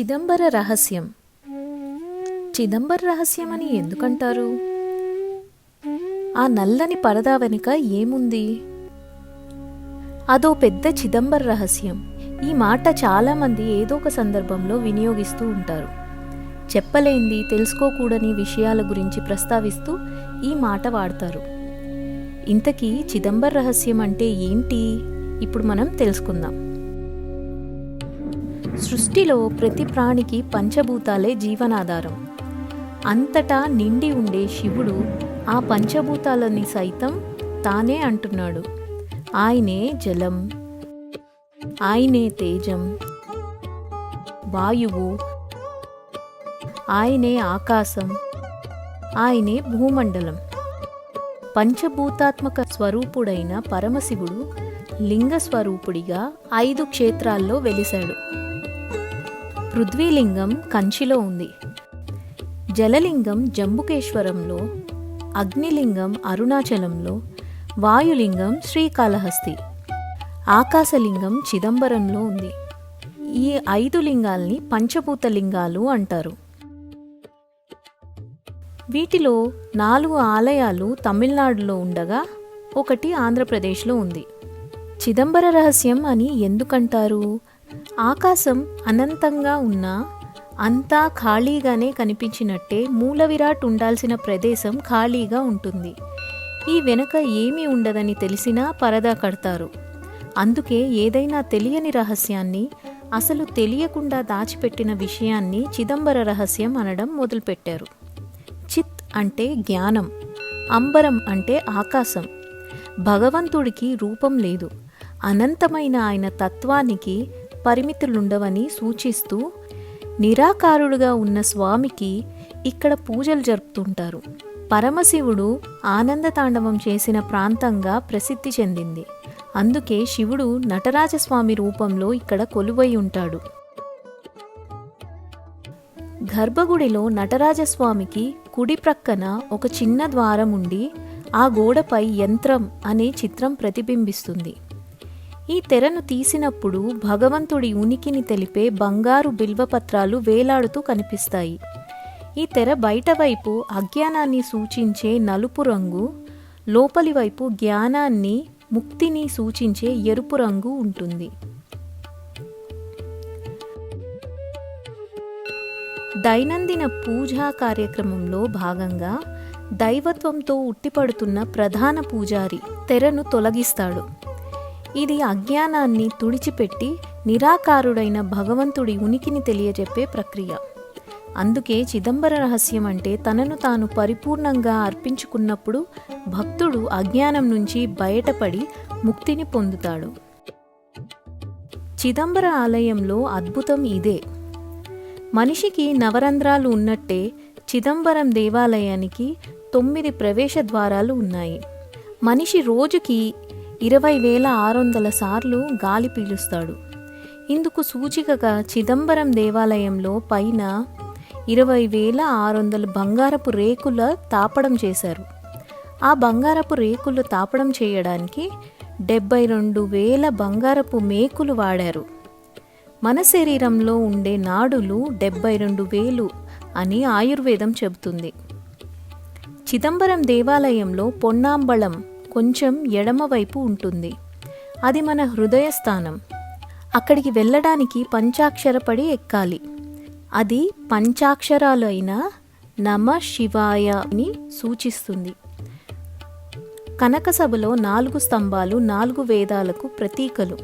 చిదంబర రహస్యం. చిదంబర రహస్యం అని ఎందుకంటారు? ఆ నల్లని పరదా వెనుక ఏముంది? అదో పెద్ద చిదంబర రహస్యం. ఈ మాట చాలామంది ఏదో ఒక సందర్భంలో వినియోగిస్తూ ఉంటారు. చెప్పలేంది తెలుసుకోకూడని విషయాల గురించి ప్రస్తావిస్తూ ఈ మాట వాడతారు. ఇంతకీ చిదంబర రహస్యం అంటే ఏంటి? ఇప్పుడు మనం తెలుసుకుందాం. సృష్టిలో ప్రతి ప్రాణికి పంచభూతాలే జీవనాధారం. అంతటా నిండి ఉండే శివుడు ఆ పంచభూతాలని సైతం తానే అంటున్నాడు. ఆయనే జలం ఆయనే తేజం వాయువు ఆయనే ఆకాశం ఆయనే భూమండలం. పంచభూతాత్మక స్వరూపుడైన పరమశివుడు లింగ స్వరూపుడిగా ఐదు క్షేత్రాల్లో వెలిశాడు. పృథ్వీలింగం కంచిలో ఉంది. జలలింగం జంబుకేశ్వరంలో అగ్నిలింగం అరుణాచలంలో వాయులింగం శ్రీకాళహస్తి ఆకాశలింగం చిదంబరంలో ఉంది. ఈ ఐదు లింగాల్ని పంచభూత లింగాలు అంటారు. వీటిలో నాలుగు ఆలయాలు తమిళనాడులో ఉండగా ఒకటి ఆంధ్రప్రదేశ్లో ఉంది. చిదంబర రహస్యం అని ఎందుకంటారు? ఆకాశం అనంతంగా ఉన్నా అంతా ఖాళీగానే కనిపించినట్టే మూల విరాట్ ఉండాల్సిన ప్రదేశం ఖాళీగా ఉంటుంది. ఈ వెనుక ఏమీ ఉండదని తెలిసినా పరదా కడతారు. అందుకే ఏదైనా తెలియని రహస్యాన్ని అసలు తెలియకుండా దాచిపెట్టిన విషయాన్ని చిదంబర రహస్యం అనడం మొదలుపెట్టారు. చిత్ అంటే జ్ఞానం అంబరం అంటే ఆకాశం. భగవంతుడికి రూపం లేదు. అనంతమైన ఆయన తత్వానికి పరిమితులుండవని సూచిస్తూ నిరాకారుడుగా ఉన్న స్వామికి ఇక్కడ పూజలు జరుపుతుంటారు. పరమశివుడు ఆనందతాండవం చేసిన ప్రాంతంగా ప్రసిద్ధి చెందింది. అందుకే శివుడు నటరాజస్వామి రూపంలో ఇక్కడ కొలువై ఉంటాడు. గర్భగుడిలో నటరాజస్వామికి కుడి ప్రక్కన ఒక చిన్న ద్వారం ఉండి ఆ గోడపై యంత్రం అనే చిత్రం ప్రతిబింబిస్తుంది. ఈ తెరను తీసినప్పుడు భగవంతుడి ఉనికిని తెలిపే బంగారు బిల్వపత్రాలు వేలాడుతూ కనిపిస్తాయి. ఈ తెర బయటవైపు అజ్ఞానాన్ని సూచించే నలుపు రంగు లోపలి వైపు జ్ఞానాన్ని ముక్తిని సూచించే ఎరుపు రంగు ఉంటుంది. దైనందిన పూజా కార్యక్రమంలో భాగంగా దైవత్వంతో ఉట్టిపడుతున్న ప్రధాన పూజారి తెరను తొలగిస్తాడు. ఇది అజ్ఞానాన్ని తుడిచిపెట్టి నిరాకారుడైన భగవంతుడి ఉనికిని తెలియజెప్పే ప్రక్రియ. అందుకే చిదంబర రహస్యం అంటే తనను తాను పరిపూర్ణంగా అర్పించుకున్నప్పుడు భక్తుడు అజ్ఞానం నుంచి బయటపడి ముక్తిని పొందుతాడు. చిదంబర ఆలయంలో అద్భుతం ఇదే. మనిషికి నవరంధ్రాలు ఉన్నట్టే చిదంబరం దేవాలయానికి తొమ్మిది ప్రవేశ ద్వారాలు ఉన్నాయి. మనిషి రోజుకి ఇరవై వేల ఆరు వందల సార్లు గాలి పీలుస్తాడు. ఇందుకు సూచికగా చిదంబరం దేవాలయంలో పైన ఇరవై వేల ఆరు వందల బంగారపు రేకుల తాపడం చేశారు. ఆ బంగారపు రేకులు తాపడం చేయడానికి డెబ్బై రెండు వేల బంగారపు మేకులు వాడారు. మన శరీరంలో ఉండే నాడులు డెబ్బై రెండు వేలు అని ఆయుర్వేదం చెబుతుంది. చిదంబరం దేవాలయంలో పొన్నాంబళం కొంచెం ఎడమవైపు ఉంటుంది. అది మన హృదయ స్థానం. అక్కడికి వెళ్ళడానికి పంచాక్షరపడి ఎక్కాలి. అది పంచాక్షరాలు అయిన నమ శివాయని సూచిస్తుంది. కనకసభలో నాలుగు స్తంభాలు నాలుగు వేదాలకు ప్రతీకలు.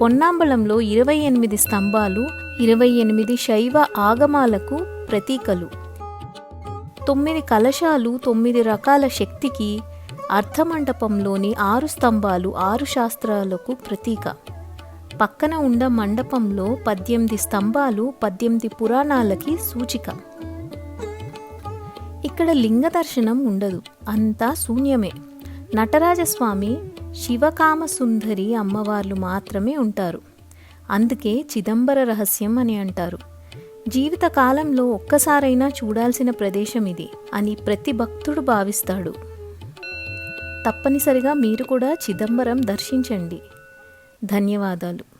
పొన్నాంబలంలో ఇరవై ఎనిమిది స్తంభాలు ఇరవై ఎనిమిది శైవ ఆగమాలకు ప్రతీకలు. తొమ్మిది కలశాలు తొమ్మిది రకాల శక్తికి అర్థమండపంలోని ఆరు స్తంభాలు ఆరు శాస్త్రాలకు ప్రతీక. పక్కన ఉన్న మండపంలో పద్దెనిమిది స్తంభాలు పద్దెనిమిది పురాణాలకి సూచిక. ఇక్కడ లింగ దర్శనం ఉండదు. అంతా శూన్యమే. నటరాజస్వామి శివకామసుందరి అమ్మవార్లు మాత్రమే ఉంటారు. అందుకే చిదంబర రహస్యం అని అంటారు. జీవితకాలంలో ఒక్కసారైనా చూడాల్సిన ప్రదేశం ఇది అని ప్రతి భక్తుడు భావిస్తాడు. తప్పనిసరిగా మీరు కూడా చిదంబరం దర్శించండి. ధన్యవాదాలు.